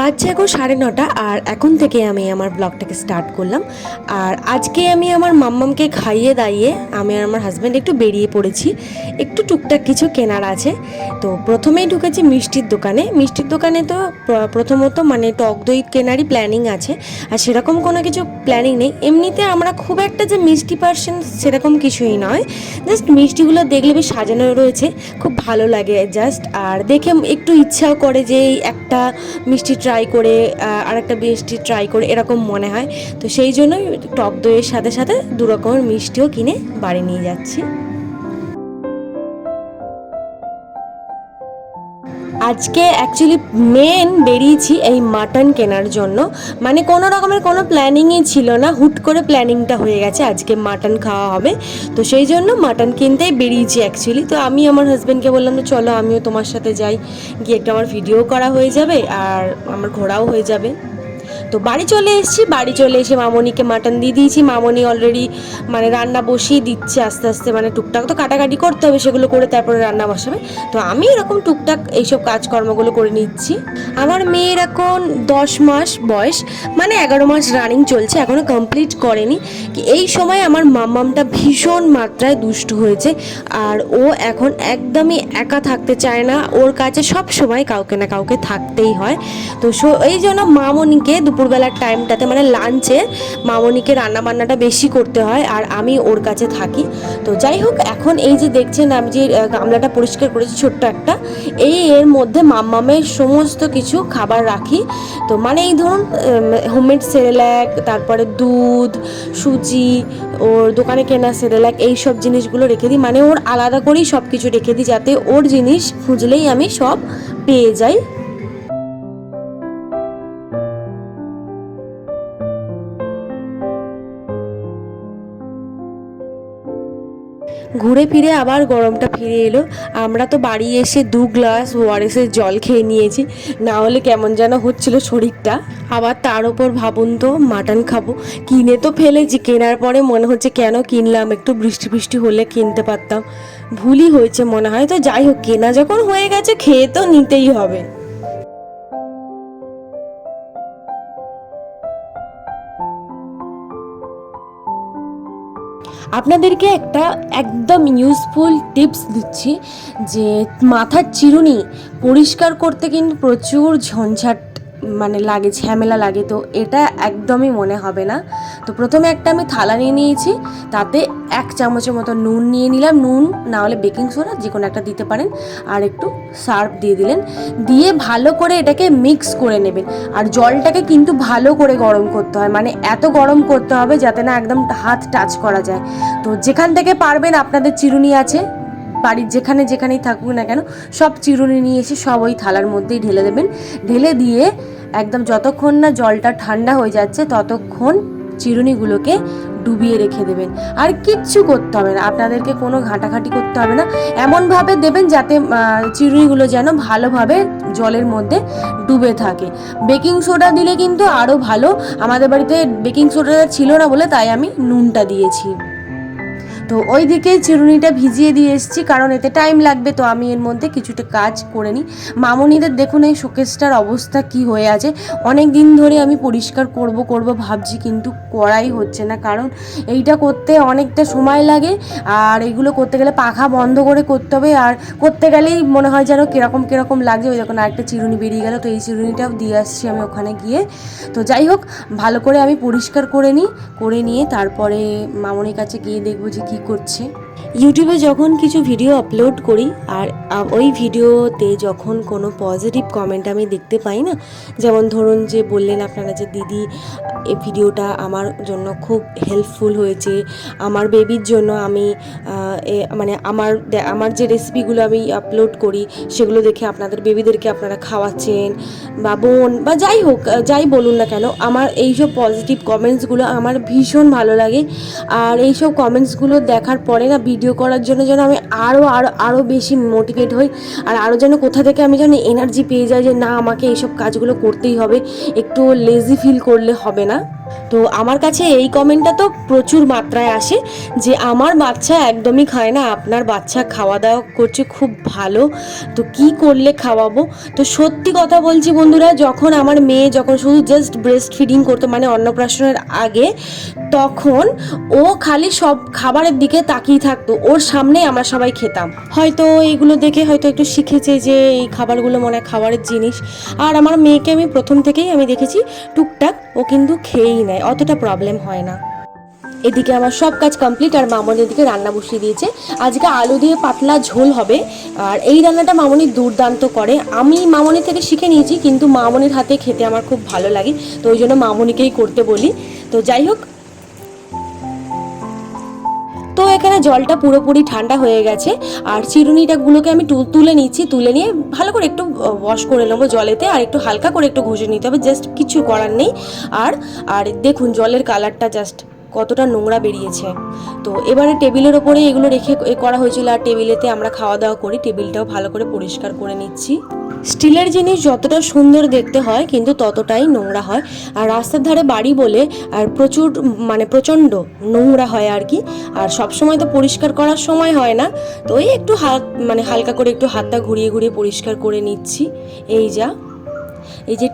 বাচ্চা এখন সাড়ে নটা, আর এখন থেকে আমি আমার ব্লগটাকে স্টার্ট করলাম। আর আজকে আমি আমার মাম্মামকে খাইয়ে দাইয়ে আমি আর আমার হাজব্যান্ড একটু বেরিয়ে পড়েছি। একটু টুকটাক কিছু কেনার আছে। তো প্রথমেই ঢুকেছি মিষ্টির দোকানে। মিষ্টির দোকানে তো প্রথমত মানে টক দই কেনারই প্ল্যানিং আছে। আর সেরকম কোনো কিছু প্ল্যানিং নেই। এমনিতে আমরা খুব একটা যে মিষ্টি পার্সেন সেরকম কিছুই নয়। জাস্ট মিষ্টিগুলো দেখলে বেশ সাজানো রয়েছে। খুব ভালো লাগে জাস্ট আর দেখে একটু ইচ্ছাও করে যে একটা মিষ্টি ট্রাই করে আর একটা মিষ্টি ট্রাই করে, এরকম মনে হয়। তো সেই জন্যই টক দইয়ের সাথে সাথে দু রকমের মিষ্টিও কিনে বাড়ি নিয়ে যাচ্ছি। আজকে অ্যাকচুয়ালি মেন বেরিয়েছি এই মাটন কেনার জন্য। মানে কোনো রকমের কোনো প্ল্যানিংই ছিল না। হুট করে প্ল্যানিংটা হয়ে গেছে, আজকে মাটন খাওয়া হবে। তো সেই জন্য মাটন কিনতেই বেরিয়েছি অ্যাকচুয়ালি তো আমি আমার হাজব্যান্ডকে বললাম যে, চলো আমিও তোমার সাথে যাই। গিয়ে একটা আমার ভিডিও করা হয়ে যাবে, আর আমার ঘোরাও হয়ে যাবে। তো বাড়ি চলে এসেছি, বাড়ি চলে এসে মামনিকে মাটন দিয়ে দিয়েছি। মামনি অলরেডি মানে রান্না বসিয়ে দিচ্ছে আস্তে আস্তে মানে টুকটাক তো কাটাকাটি করতে হবে সেগুলো করে তারপরে রান্না বসাবে। তো আমি এরকম টুকটাক এইসব কাজকর্মগুলো করে নিচ্ছি। আমার মেয়ের এখন দশ মাস বয়স মানে এগারো মাস রানিং চলছে এখনও কমপ্লিট করেনি। এই সময় আমার মাম্মামটা ভীষণ মাত্রায় দুষ্টু হয়েছে, আর ও এখন একদমই একা থাকতে চায় না। ওর কাছে সব সময় কাউকে না কাউকে থাকতেই হয়। তো এই জন্য মামনিকে দুপুরবেলার টাইমটাতে মানে লাঞ্চে মামনিকে রান্না বান্নাটা বেশি করতে হয় আর আমি ওর কাছে থাকি। তো যাই হোক, এখন এই যে দেখছেন আমি যে গামলাটা পরিষ্কার করেছি ছোট্ট একটা, এই এর মধ্যে মাম্মামের সমস্ত কিছু খাবার রাখি। তো মানে এই ধরুন হোমমেড সেরেল্যাক তারপরে দুধ, সুজি, ওর দোকানে কেনা সেরেল্যাক এই সব জিনিসগুলো রেখে দিই। মানে ওর আলাদা করেই সব কিছু রেখে দিই যাতে ওর জিনিস খুঁজলেই আমি সব পেয়ে যাই। ঘুরে ফিরে আবার গরমটা ফিরে এলো। আমরা তো বাড়ি এসে দু গ্লাস ওয়ারেসের জল খেয়ে নিয়েছি। না হলে কেমন যেন হচ্ছিল শরীরটা। আবার তার ওপর ভাবুন তো, মাটন খাব। কিনে তো ফেলেছি, কেনার পরে মনে হচ্ছে কেন কিনলাম? একটু বৃষ্টি বৃষ্টি হলে কিনতে পারতাম। ভুলই হয়েছে মনে হয়। তো যাই হোক, কেনা যখন হয়ে গেছে, খেয়ে তো নিতেই হবে। আপনাদেরকে একটা একদম ইউজফুল টিপস দিচ্ছি যে মাথার চিরুনি পরিষ্কার করতে কিন্তু প্রচুর ঝঞ্ঝাট মানে লাগে, ঝামেলা লাগে, তো এটা একদমই মনে হবে না। তো প্রথমে একটা আমি থালা নিয়ে নিয়েছি, তাতে এক চামচের মতো নুন নিয়ে নিলাম। নুন না হলে বেকিং সোডা যে কোনো একটা দিতে পারেন। আর একটু সার্ফ দিয়ে দিলেন। দিয়ে ভালো করে এটাকে মিক্স করে নেবেন। আর জলটাকে কিন্তু ভালো করে গরম করতে হয়। মানে এত গরম করতে হবে যাতে না একদম হাত টাচ করা যায়। তো যেখান থেকে পারবেন আপনাদের চিরুনি আছে। বাড়ির যেখানে যেখানেই থাকুক না কেন, সব চিরুনি নিয়ে এসে সব ওই থালার মধ্যেই ঢেলে দেবেন। ঢেলে দিয়ে একদম যতক্ষণ না জলটা ঠান্ডা হয়ে যাচ্ছে, ততক্ষণ চিরুনিগুলোকে ডুবিয়ে রেখে দেবেন। আর কিচ্ছু করতে হবে না, আপনাদেরকে কোনো ঘাঁটাঘাঁটি করতে হবে না। এমনভাবে দেবেন যাতে চিরুনিগুলো যেন ভালোভাবে জলের মধ্যে ডুবে থাকে। বেকিং সোডা দিলে কিন্তু আরও ভালো। আমাদের বাড়িতে বেকিং সোডাটা ছিল না বলে তাই আমি নুনটা দিয়েছি। তো ওই দিকে চিরুনিটা ভিজিয়ে দিয়ে এসেছি, কারণ এতে টাইম লাগবে, তো আমি এর মধ্যে কিছুটা কাজ করে নিই। মামনিদের দেখুন এই শোকেসটার অবস্থা কি হয়ে আছে। অনেক দিন ধরে আমি পরিষ্কার করব করব ভাবছি, কিন্তু করাই হচ্ছে না, কারণ এইটা করতে অনেকটা সময় লাগে, আর এগুলো করতে গেলে পাখা বন্ধ করে করতে হবে, আর করতে গেলেই মনে হয় যেন কীরকম কীরকম লাগছে। ওই যখন আরেকটা চিরুনি বেরিয়ে গেল, তো এই চিরুনিটাও দিয়ে আসছি আমি ওখানে গিয়ে। তো যাই হোক, ভালো করে আমি পরিষ্কার করে নিই, করে নিয়ে তারপরে মামনির কাছে গিয়ে দেখব যে কী করছে। ইউটিউবে যখন কিছু ভিডিও আপলোড করি, আর ওই ভিডিওতে যখন কোনো পজিটিভ কমেন্ট আমি দেখতে পাই না, যেমন ধরুন যে বললেন আপনারা যে, দিদি এই ভিডিওটা আমার জন্য খুব হেল্পফুল হয়েছে। আমার বেবির জন্য আমি মানে আমার আমার যে রেসিপিগুলো আমি আপলোড করি, সেগুলো দেখে আপনাদের বেবিদেরকে আপনারা খাওয়াচ্ছেন বা বোন বা যাই হোক যাই বলুন না কেন, আমার এইসব পজিটিভ কমেন্টসগুলো আমার ভীষণ ভালো লাগে। আর এইসব কমেন্টসগুলো দেখার পরে না ভিডিও করার জন্য যেন আমি আরও আরও আরও বেশি মোটিভেট হই আর আরও যেন কোথা থেকে আমি যেন এনার্জি পেয়ে যাই যে না, আমাকে এইসব কাজগুলো করতেই হবে। একটু লেজি ফিল করলে হবে না। তো আমার কাছে এই কমেন্টটা তো প্রচুর মাত্রায় আসে যে আমার বাচ্চা একদমই খায় না, আপনার বাচ্চা খাওয়া দাওয়া করছে খুব ভালো, তো কি করলে খাওয়াবো? তো সত্যি কথা বলছি বন্ধুরা, যখন আমার মেয়ে যখন শুধু জাস্ট ব্রেস্ট ফিডিং করতো মানে অন্নপ্রাশনের আগে, তখন ও খালি সব খাবারের দিকে তাকিয়ে থাকতো, ওর সামনে আমরা সবাই খেতাম। হয়তো এগুলো দেখে হয়তো একটু শিখেছে যে এই খাবারগুলো মনে হয় খাবারের জিনিস। আর আমার মেয়েকে আমি প্রথম থেকেই আমি দেখেছি, টুকটাক ও কিন্তু খেয়েই নেয়, অতটা প্রবলেম হয় না। এদিকে আমার সব কাজ কমপ্লিট আর মামনি এদিকে রান্না বসিয়ে দিয়েছে। আজকে আলু দিয়ে পাতলা ঝোল হবে। আর এই রান্নাটা মামনি দুর্দান্ত করে। আমি মামনি থেকে শিখে নিয়েছি, কিন্তু মামনির হাতে খেতে আমার খুব ভালো লাগে। তো ওই জন্য মামনিকেই করতে বলি। তো যাই হোক তো এখানে জলটা পুরোপুরি ঠান্ডা হয়ে গেছে। আর চিরুনিটাগুলোকে আমি তুলে নিচ্ছি, তুলে নিয়ে ভালো করে একটু ওয়াশ করে নেব জলেতে আর একটু হালকা করে একটু ঘষে নিতে হবে জাস্ট কিছু করার নেই। আর আর দেখুন জলের কালারটা জাস্ট কতটা নোংরা বেরিয়েছে। তো এবারে টেবিলের ওপরে এগুলো রেখে এ করা হয়েছিল আর টেবিলেতে আমরা খাওয়া দাওয়া করি, টেবিলটাও ভালো করে পরিষ্কার করে নিচ্ছি। স্টিলের জিনিস যতটা সুন্দর দেখতে হয় কিন্তু ততটাই নোংরা হয়। আর রাস্তার ধারে বাড়ি বলে আর প্রচুর মানে প্রচণ্ড নোংরা হয় আর কি। আর সব সময় তো পরিষ্কার করার সময় হয় না। তো ওই একটু হাত মানে হালকা করে একটু হাতটা ঘুরিয়ে ঘুরিয়ে পরিষ্কার করে নিচ্ছি। এই যা। এই যে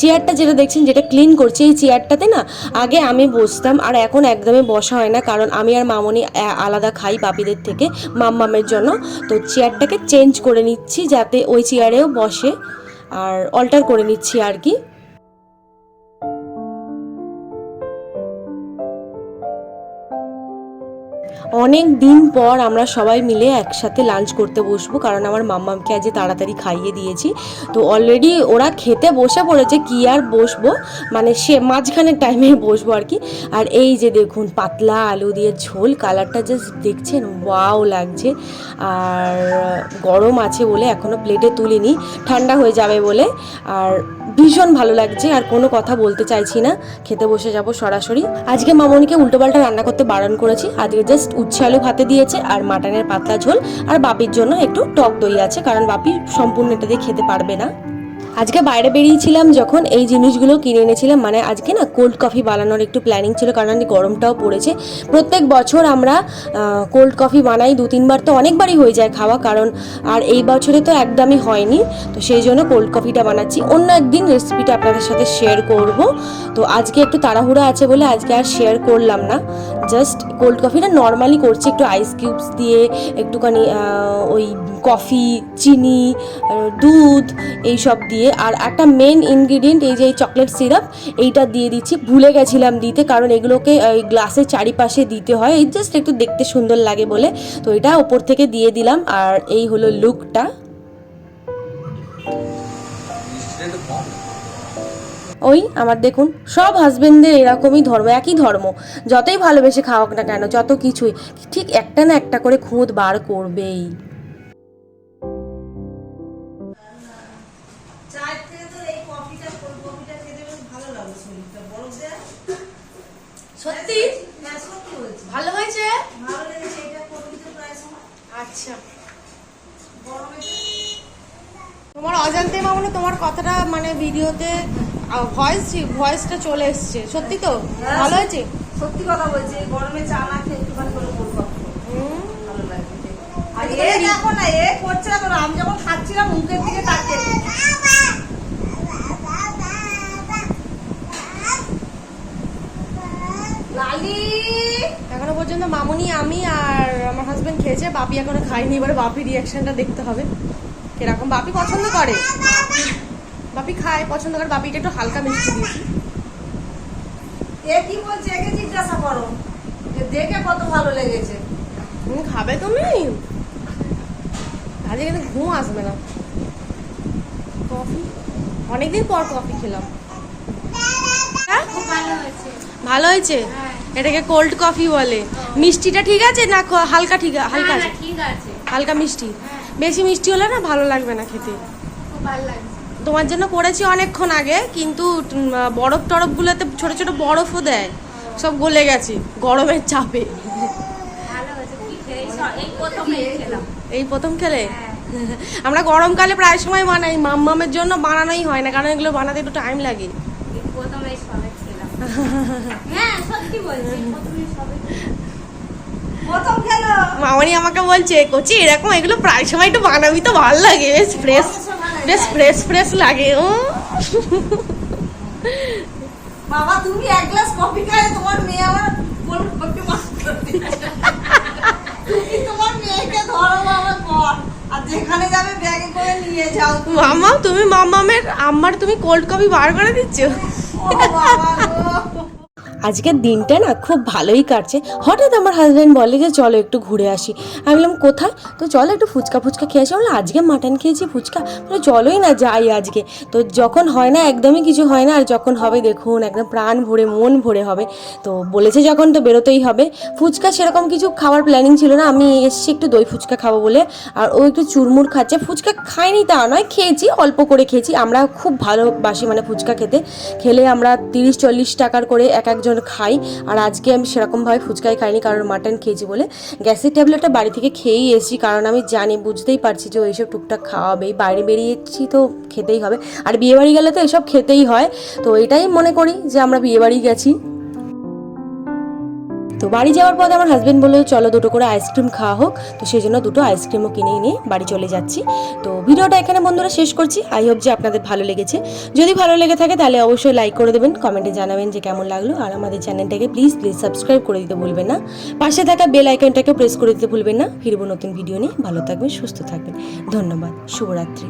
চেয়ারটা যেটা দেখছেন, যেটা ক্লিন করছে, এই চেয়ারটাতে না, আগে আমি বসতাম, আর এখন একদমই বসা হয় না, কারণ আমি আর মামনি আলাদা খাই বাপিদের থেকে, মাম্মামের জন্য। তো চেয়ারটাকে চেঞ্জ করে নিচ্ছি, যাতে ওই চেয়ারেও বসে, আর অল্টার করে নিচ্ছি আর কি। অনেক দিন পর আমরা সবাই মিলে একসাথে লাঞ্চ করতে বসবো, কারণ আমার মাম্মামকে আজ তাড়াতাড়ি খাইয়ে দিয়েছি। তো অলরেডি ওরা খেতে বসে পড়েছে, কি আর বসবো? মানে সে মাঝখানের টাইমে বসবো আর কি। আর এই যে দেখুন, পাতলা আলু দিয়ে ঝোল কালারটা জাস্ট দেখছেন ওয়াও লাগছে। আর গরম আছে বলে এখনও প্লেটে তুলিনি, ঠান্ডা হয়ে যাবে বলে। আর ভীষণ ভালো লাগছে, আর কোনো কথা বলতে চাইছি না। খেতে বসে যাব সরাসরি। আজকে মামনিকে উল্টোপাল্টা রান্না করতে বারণ করেছি। আজকে জাস্ট উচ্ছে আলু ভাতে দিয়েছে, আর মাটনের পাতলা ঝোল, আর বাপির জন্য একটু টক দই আছে, কারণ বাপি সম্পূর্ণ এটা দিয়ে খেতে পারবে না। আজকে বাইরে বেরিয়েছিলাম যখন এই জিনিসগুলো কিনে এনেছিলাম মানে আজকে না কোল্ড কফি বানানোর একটু প্ল্যানিং ছিল, কারণ গরমটাও পড়েছে। প্রত্যেক বছর আমরা কোল্ড কফি বানাই, দু তিনবার তো অনেকবারই হয়ে যায় খাওয়া, কারণ আর এই বছরে তো একদমই হয়নি। তো সেই জন্য কোল্ড কফিটা বানাচ্ছি। অন্য একদিন রেসিপিটা আপনাদের সাথে শেয়ার করব। তো আজকে একটু তাড়াহুড়া আছে বলে আজকে আর শেয়ার করলাম না। জাস্ট কোল্ড কফিটা নর্মালি করছি, একটু আইস কিউবস দিয়ে, একটুখানি ওই কফি, চিনি, দুধ এই সব দিয়ে। আর একটা মেন ইনগ্রিডিয়েন্ট এই যে এই চকলেট সিরাপ এইটা দিয়ে দিচ্ছি। ভুলে গেছিলাম দিতে, কারণ এগুলোকে ওই গ্লাসের চারিপাশে দিতে হয়। এই জাস্ট একটু দেখতে সুন্দর লাগে বলে। তো এটা ওপর থেকে দিয়ে দিলাম। আর এই হলো লুকটা ওই আমার দেখুন, সব হাজবেন্ডদের এরকমই ধর্ম, একই ধর্ম। যতই ভালোবেসে খাওয়াক না কেন, যত কিছুই, ঠিক একটা না একটা করে খুঁত বার করবেই। সত্যি? হ্যাঁ বলছি। ভালো হয়েছে? আচ্ছা। তোমার অজান্তে মামনি তোমার কথাটা মানে ভিডিওতে ভয়েস ভয়েসটা চলে এসছে। সত্যি তো? হ্যাঁ। ভালো হয়েছে? সত্যি কথা বলছি গরমে চা না খেয়ে একটুখানি করে ভালো লাগে আর এ দেখো না এ করছে না আমি যখন খাচ্ছিলাম মুখের দিকে তাকিয়ে। লালি! এখনও পর্যন্ত মামুনি আমি আর আমার হাজবেন্ড খেয়েছে বাপি এখনও খাইনি এবারে বাপি রিয়াকশনটা দেখতে হবে। কীরকম বাপি পছন্দ করে? বাপি খায় পছন্দ করে বাপিকে একটু হালকা মিষ্টি দিয়েছি। এ কি বলছে? একে জিজ্ঞাসা করো। যে দেখে কত ভালো লেগেছে। তুমি খাবে তুমি? আজকে কিন্তু ঘুম আসবে না। কফি? অনেকদিন পর কফি খেলাম। হ্যাঁ? ভালো হয়েছে। এটাকে কোল্ড কফি বলে। মিষ্টিটা ঠিক আছে না হালকা ঠিক হালকা আছে? ঠিক আছে। হালকা মিষ্টি। বেশি মিষ্টি হলে না ভালো লাগবে না খেতে। তোমার জন্য করেছি অনেকক্ষণ আগে কিন্তু বরফ টরফগুলোতে ছোট ছোট বরফও দেয়। সব গলে গেছে গরমের চাপে। এই প্রথম খেলে? হ্যাঁ। আমরা গরমকালে প্রায় সময় বানাই মাম্মামের জন্য বানানোই হয় না কারণ এগুলো বানাতে একটু টাইম লাগে। প্রথম মামনি আমাকে বলছে কচি এরকম এগুলো প্রায় সময় একটু বানাবি তো ভালো লাগে বেশ ফ্রেশ বেশ ফ্রেশ ফ্রেশ লাগে ও। বাবা তুমি এক গ্লাস কফি খায় তোমার মেয়ে আমার বল করতে তুমি তোমার মেয়েকে ধরো বাবা কর। আর যেখানে যাবে ব্যাগে করে নিয়ে যাও। মামা তুমি মামামের আম্মার তুমি কোল্ড কফি বার করে দিচ্ছ? ও বাবা গো। আজকের দিনটা না খুব ভালোই কাটছে। হঠাৎ আমার হাজব্যান্ড বলে যে, চলো একটু ঘুরে আসি। আমি বললাম, কোথায়? তো চলো একটু ফুচকা ফুচকা খেয়ে আসি। বললাম, আজকে মাটন খেয়েছি ফুচকা? বলে চলোই না যাই আজকে। তো যখন হয় না, একদমই কিছু হয় না। আর যখন হবে, দেখুন, একদম প্রাণ ভরে, মন ভরে হবে। তো বলেছে যখন তো বেরোতেই হবে। ফুচকা সেরকম কিছু খাওয়ার প্ল্যানিং ছিল না। আমি এসেছি একটু দই ফুচকা খাব বলে। আর ও একটু চুরমুর খাচ্ছে। ফুচকা খাইনি তা নয়, খেয়েছি, অল্প করে খেয়েছি। আমরা খুব ভালোবাসি মানে ফুচকা খেতে। খেলে আমরা তিরিশ চল্লিশ টাকার করে এক একজন খাই। আর আজকে আমি সেরকমভাবে ফুচকাই খাইনি, কারণ মাটন খেয়েছি বলে। গ্যাসের ট্যাবলেটটা বাড়ি থেকে খেয়েই এসেছি, কারণ আমি জানি, বুঝতেই পারছি যে ওইসব টুকটাক খাওয়া খাওয়াবেই। বাইরে বেরিয়েছি তো খেতেই হবে। আর বিয়েবাড়ি গেলে তো এসব খেতেই হয়। তো এটাই মনে করি যে আমরা বিয়েবাড়ি গেছি। তো বাড়ি যাওয়ার পথে আমার হাজব্যান্ড বলল, চলো দুটো করে আইসক্রিম খাওয়া হোক। তো সেই জন্য দুটো আইসক্রিমও কিনে নিয়ে বাড়ি চলে যাচ্ছি। তো ভিডিওটা এখানে বন্ধুরা শেষ করছি। আই হোপ যে আপনাদের ভালো লেগেছে। যদি ভালো লেগে থাকে তাহলে অবশ্যই লাইক করে দেবেন কমেন্টে জানাবেন যে কেমন লাগল। আর আমাদের চ্যানেলটাকে প্লিজ প্লিজ সাবস্ক্রাইব করে দিতে ভুলবেন না। পাশে থাকা বেল আইকনটাকে প্রেস করে দিতে ভুলবেন না। ফিরবো নতুন ভিডিও নিয়ে। ভালো থাকবেন, সুস্থ থাকবেন। ধন্যবাদ। শুভরাত্রি।